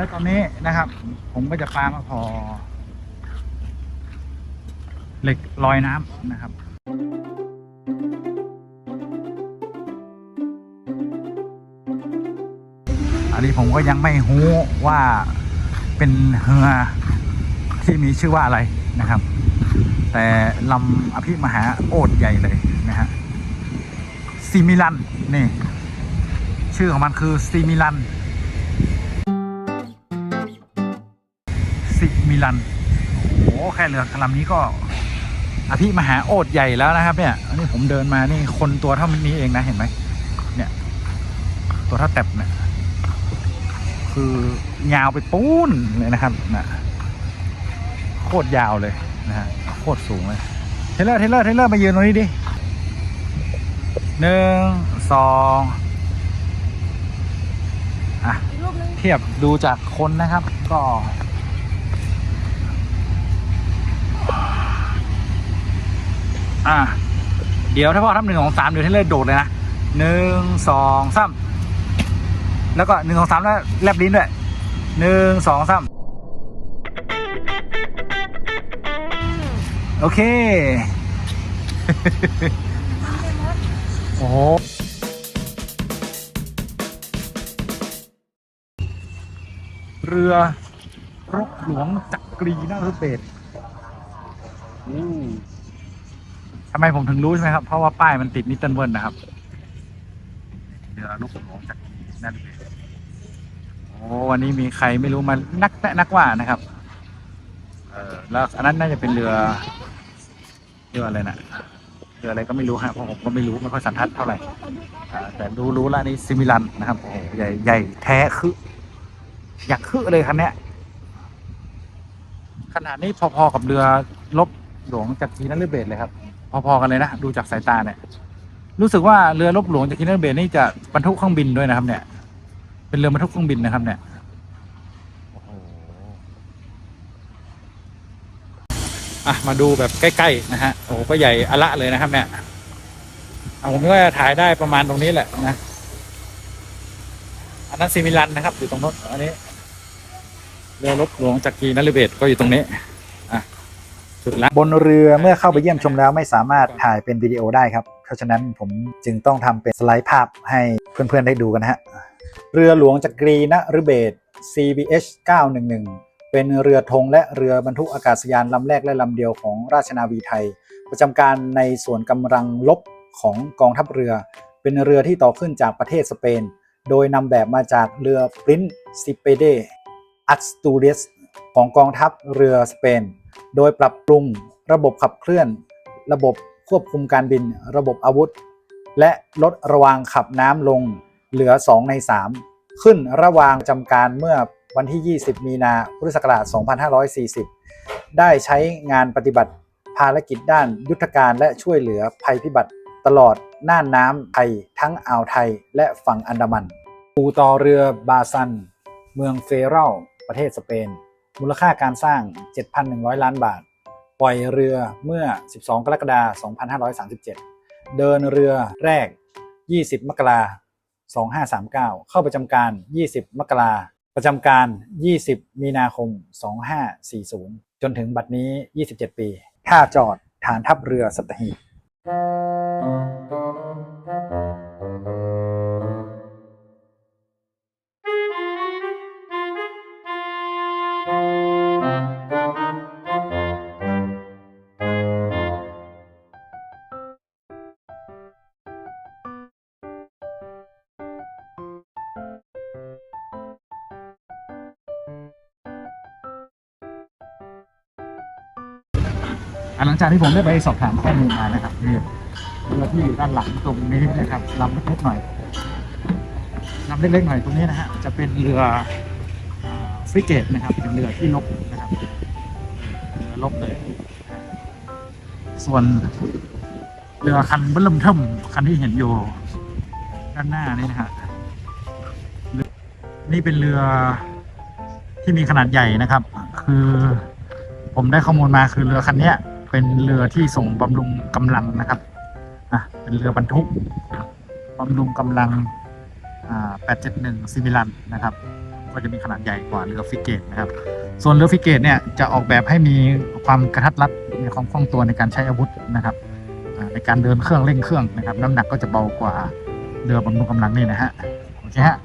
แล้วตอนนี้นะครับ ผมก็จะปามาพอ เหล็กลอยน้ำนะครับอันนี้ผมก็ยังไม่รู้ว่าเป็นเรือที่มีชื่อว่าอะไรนะครับ แต่ลำอภิมหาโอดใหญ่เลยนะฮะซีมิลันนี่ ชื่อของมันคือซีมิลัน มิลัน โอ้โห แค่เรือลำนี้ก็ อภิมหาโอดใหญ่แล้วนะครับ เนี่ย อันนี้ผมเดินมานี่คนตัวเท่านี้เองนะเห็นไหม เนี่ย ตัวเท่าแตบเนี่ย คือยาวไปปูนเลยนะครับนะโคตรยาวเลยนะฮะ โคตรสูงเลย เทเลอร์ เทเลอร์ เทเลอร์ มายืนตรงนี้ดิหนึ่งสองอะอีกรูปนึงเทียบดูจากคนนะครับ ก็ อะเดี๋ยวถ้าพ่อทำหนึ่งสองสามเดี๋ยวเทเลอร์โดดเลยนะหนึ่งสองสามแล้วก็หนึ่งสองสามแล้วแลบลิ้นด้วยหนึ่งสองสามโอเค โอ้โหเรือรบหลวงจักรีนารุเบศอู้ ทำไมผมถึงรู้ใช่ไหมครับ เพราะว่าป้ายมันติดนิตเติลเวิร์นนะครับเรือรบหลวงจักรีนารุเบศโอ้วันนี้มีใครไม่รู้มานักแนะนักว่านะครับ เออแล้วอันนั้นน่าจะเป็นเรือเรืออะไรนะเรืออะไรก็ไม่รู้ฮะเพราะผมก็ไม่รู้ไม่ค่อยสันทัดเท่าไหร่อ่าแต่รู้รู้แล้วนี่ซิมิลันนะครับโอ้โหใหญ่ใหญ่แท้คืออยากคือเลยคันเนี้ยขนาดนี้พอๆกับเรือลบหลวงจากกีนันเรือเบสเลยครับ พอๆกันเลยนะดูจากสายตาเนี่ยรู้สึกว่าเรือลบหลวงจากกีนันเรือเบสนี่จะบรรทุกเครื่องบินด้วยนะครับ เนี่ย เป็นเรือบรรทุกเครื่องบินนะครับ เนี่ยอะมาดูแบบใกล้ๆนะฮะโอ้ก็ใหญ่อละเลยนะครับ เนี่ยเอาผมก็ถ่ายได้ประมาณตรงนี้แหละนะอันนั้นซิมิลันนะครับ อยู่ตรงโน้นอันนี้เรือรบหลวงจักรีนฤเบศก็อยู่ตรงนี้ สุดละบนเรือเมื่อเข้าไปเยี่ยมชมแล้วไม่สามารถถ่ายเป็นวิดีโอได้ครับ เพราะฉะนั้นผมจึงต้องทำเป็นสไลด์ภาพให้เพื่อนๆได้ดูกันนะฮะ เรือหลวงจักรีนฤเบศ CBH 911 เป็นเรือธงและเรือบรรทุกอากาศยานลำแรกและลำเดียวของราชนาวีไทย ประจำการในส่วนกำลังลบของกองทัพเรือ เป็นเรือที่ต่อขึ้นจากประเทศสเปน โดยนำแบบมาจากเรือ Prince Sipede Asturias ของกองทัพเรือสเปน โดยปรับปรุงระบบขับเคลื่อน ระบบควบคุมการบิน ระบบอาวุธ และลดระวางขับน้ำลงเหลือ 2 ใน 3 ขึ้นระวางจำการเมื่อวันที่ 20 มีนาพุทธศักราช 2540 ได้ใช้งานปฏิบัติภารกิจด้านยุทธการและช่วยเหลือภัยพิบัติตลอดน่านน้ำไทยทั้งอ่าวไทยและฝั่งอันดามัน ปูต่อเรือบาซัน เมืองเฟรัลประเทศสเปน มูลค่าการสร้าง 7,100 ล้านบาท ปล่อยเรือเมื่อ 12 กรกฎาคม 2537 เดินเรือแรก 20 มกราคม 2539 เข้าประจำการ 20 มกราคมประจำการ 20 มีนาคม 2540 จนถึงบัดนี้ 27 ปี ท่าจอดฐานทัพเรือสัตหีบ หลังจากที่ผมได้ไปสอบถามข้อมูลมานะครับนี่เรือที่อยู่ด้านหลังตรงนี้นะครับลำเล็กๆหน่อยลำเล็กๆหน่อยตรงนี้นะฮะจะเป็นเรือฟริเกตนะครับเป็นเรือที่ลบนะครับเรือลบเลยส่วนเรือคันเบิ่มเทิมคันที่เห็นอยู่ด้านหน้านี่นะฮะนี่เป็นเรือที่มีขนาดใหญ่นะครับ คือผมได้ข้อมูลมาคือเรือคันนี้ เป็นเรือที่ส่งบำรุงกำลังนะครับอะเป็นเรือบรรทุกบำรุงกำลังอ่า871ซิมิลันนะครับ ก็จะมีขนาดใหญ่กว่าเรือฟิเกตนะครับ ส่วนเรือฟิเกตเนี่ยจะออกแบบให้มีความกระทัดรัดมีความคล่องตัวในการใช้อาวุธนะครับอ่าในการเดินเครื่องเร่งเครื่องนะครับ น้ำหนักก็จะเบากว่าเรือบำรุงกำลังนี่นะฮะโอเคฮะ